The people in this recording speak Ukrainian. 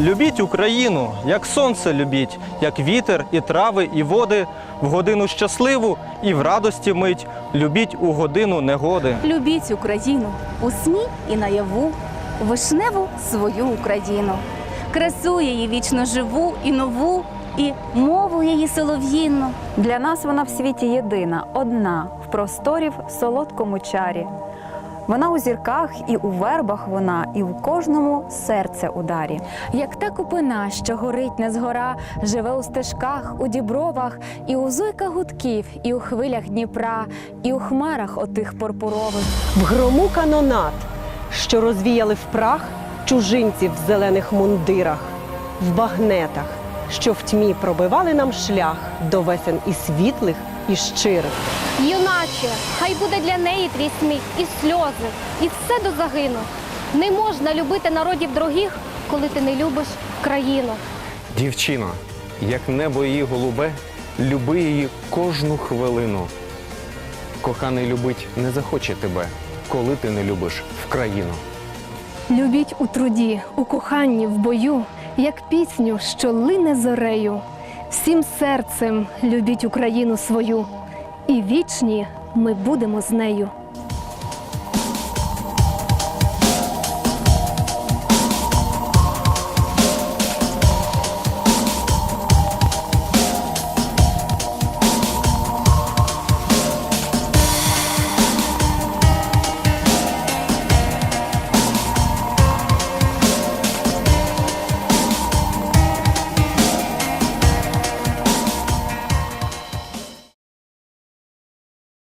Любіть Україну, як сонце любіть, як вітер і трави, і води, в годину щасливу і в радості мить. Любіть у годину негоди. Любіть Україну у сні і наяву, вишневу свою Україну, красу її вічно живу і нову, і мову її солов'їнну. Для нас вона в світі єдина, одна, в просторі в солодкому чарі. Вона у зірках і у вербах вона, і у кожному серце ударі. Як та купина, що горить не згора, живе у стежках, у дібровах, і у зойках гудків, і у хвилях Дніпра, і у хмарах отих пурпурових. в грому канонат, що розвіяли в прах чужинців в зелених мундирах, в багнетах, що в тьмі пробивали нам шлях до весен і світлих, і щирих. Юначе, хай буде для неї твій сміх і сльози, і все до загину. Не можна любити народів других, коли ти не любиш країну. Дівчино, як небо її голубе, люби її кожну хвилину. Коханий любить не захоче тебе, коли ти не любиш в країну. Любіть у труді, у коханні, в бою, як пісню, що лине зорею. Всім серцем любіть Україну свою, і вічні ми будемо з нею.